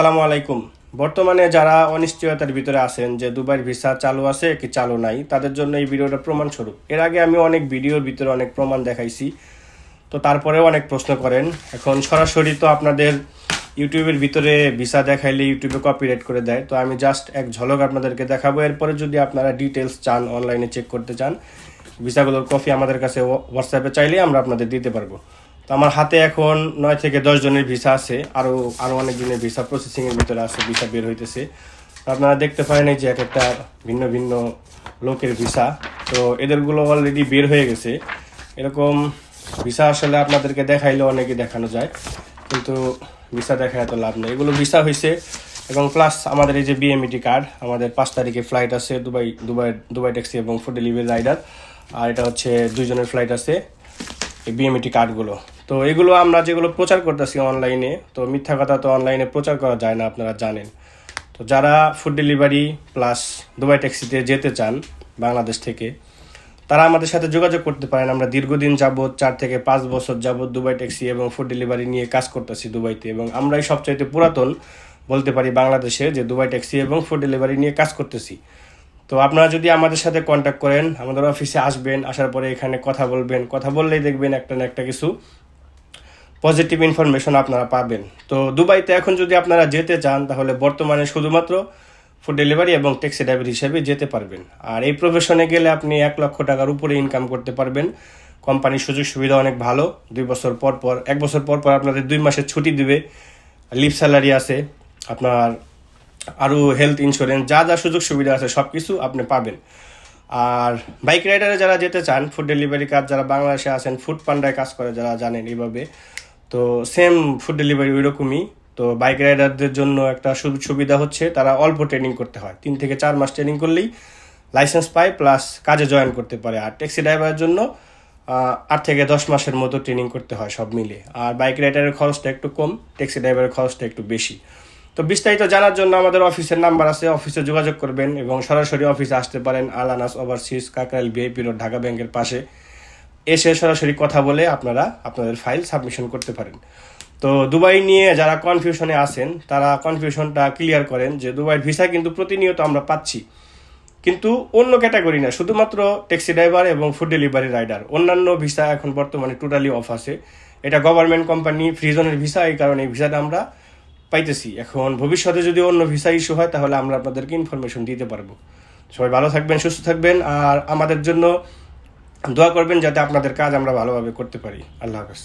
আসসালামু আলাইকুম। বর্তমানে যারা অনিশ্চয়তার ভিতরে আছেন যে দুবাইয়ের ভিসা চালু আছে কি চালু নাই, তাদের জন্য এই ভিডিওটা প্রমাণস্বরূপ। এর আগে আমি অনেক ভিডিওর ভিতরে অনেক প্রমাণ দেখাইছি, তো তারপরেও অনেক প্রশ্ন করেন। এখন সরাসরি তো আপনাদের ইউটিউবের ভিতরে ভিসা দেখাইলে ইউটিউবে কপিরাইট করে দেয়, তো আমি জাস্ট এক ঝলক আপনাদেরকে দেখাবো। এরপরে যদি আপনারা ডিটেলস চান অনলাইনে চেক করতে চান, ভিসাগুলোর কপি আমাদের কাছে হোয়াটসঅ্যাপে চাইলে আমরা আপনাদের দিতে পারব। তো আমার হাতে এখন নয় থেকে দশ জনের ভিসা আছে আরও আরও অনেক জনের ভিসা প্রসেসিংয়ের ভিতরে আছে, ভিসা বের হইতেছে। আপনারা দেখতে পারেন যে এক একটা ভিন্ন ভিন্ন লোকের ভিসা। তো এদেরগুলো অলরেডি বের হয়ে গেছে। এরকম ভিসা আসলে আপনাদেরকে দেখাইলে অনেকে দেখানো যায়, কিন্তু ভিসা দেখা এত লাভ নেই। এগুলো ভিসা হয়েছে এবং প্লাস আমাদের এই যে বিএমইটি কার্ড আমাদের পাঁচ তারিখে ফ্লাইট আছে দুবাই দুবাই দুবাই ট্যাক্সি এবং ফুড ডেলিভারি রাইডার আর এটা হচ্ছে দুইজনের ফ্লাইট আছে, এই বিএমইটি কার্ডগুলো তো এগুলো আমরা যেগুলো প্রচার করতেছি অনলাইনে, তো মিথ্যা কথা তো অনলাইনে প্রচার করা যায় না, আপনারা জানেন। তো যারা ফুড ডেলিভারি প্লাস দুবাই ট্যাক্সিতে যেতে চান বাংলাদেশ থেকে, তারা আমাদের সাথে যোগাযোগ করতে পারেন। আমরা দীর্ঘদিন যাবৎ, চার থেকে পাঁচ বছর যাবৎ দুবাই ট্যাক্সি এবং ফুড ডেলিভারি নিয়ে কাজ করতেছি দুবাইতে এবং আমরাই সবচাইতে পুরাতন বলতে পারি বাংলাদেশে যে দুবাই ট্যাক্সি এবং ফুড ডেলিভারি নিয়ে কাজ করতেছি। তো আপনারা যদি আমাদের সাথে কন্ট্যাক্ট করেন, আমাদের অফিসে আসবেন, আসার পরে এখানে কথা বলবেন, কথা বললেই দেখবেন একটা না একটা কিছু পজিটিভ ইনফরমেশন আপনারা পাবেন। তো দুবাইতে এখন যদি আপনারা যেতে চান, তাহলে বর্তমানে শুধুমাত্র ফুড ডেলিভারি এবং ট্যাক্সি ড্রাইভার হিসেবে যেতে পারবেন। আর এই প্রফেশনে গেলে আপনি এক লক্ষ টাকার উপরে ইনকাম করতে পারবেন। কোম্পানির সুযোগ সুবিধা অনেক ভালো। দুই বছর পর পর, এক বছর পর পর আপনাদের দুই মাসের ছুটি দিবে। লিভ স্যালারি আছে। আপনার আরও হেলথ ইন্স্যুরেন্স যা যা সুযোগ সুবিধা আছে সব কিছু আপনি পাবেন। আর বাইক রাইডারে যারা যেতে চান ফুড ডেলিভারি কাজ, যারা বাংলাদেশে আছেন ফুড পান্ডায় কাজ করে, যারা জানেন এইভাবে তো সেম ফুড ডেলিভারি ওই রকমই তো বাইক রাইডারদের জন্য একটা সুবিধা হচ্ছে, তারা অল্প ট্রেনিং করতে হয়। তিন থেকে চার মাস ট্রেনিং করলেই লাইসেন্স পায় প্লাস কাজে জয়েন করতে পারে। আর ট্যাক্সি ড্রাইভারের জন্য আট থেকে দশ মাসের মতো ট্রেনিং করতে হয় সব মিলে। আর বাইক রাইডারের খরচটা একটু কম ট্যাক্সি ড্রাইভারের খরচটা একটু বেশি। তো বিস্তারিত জানার জন্য আমাদের অফিসের নাম্বার আছে। অফিসে যোগাযোগ করবেন এবং সরাসরি অফিসে আসতে পারেন Alanas overseas Kakrail VIP road, Dhaka ব্যাংকের পাশে। এসে সরাসরি কথা বলে আপনারা আপনাদের ফাইল সাবমিশন করতে পারেন। তো দুবাই নিয়ে যারা কনফিউশনে আছেন, তারা কনফিউশনটা ক্লিয়ার করেন যে দুবাইয়ের ভিসা কিন্তু প্রতিনিয়ত আমরা পাচ্ছি। কিন্তু অন্য ক্যাটাগরি না, শুধুমাত্র ট্যাক্সি ড্রাইভার এবং ফুড ডেলিভারি রাইডার অন্যান্য ভিসা এখন বর্তমানে টোটালি অফ আছে। এটা গভর্নমেন্ট কোম্পানি ফ্রিজনের ভিসা এই কারণে এই ভিসাটা আমরা পাইতেছি। এখন ভবিষ্যতে যদি অন্য ভিসা ইস্যু হয়, তাহলে আমরা আপনাদেরকে ইনফরমেশন দিতে পারব। সবাই ভালো থাকবেন, সুস্থ থাকবেন, আর আমাদের জন্য দোয়া করবেন যাতে আপনাদের কাজ আমরা ভালোভাবে করতে পারি। আল্লাহ হাফেজ।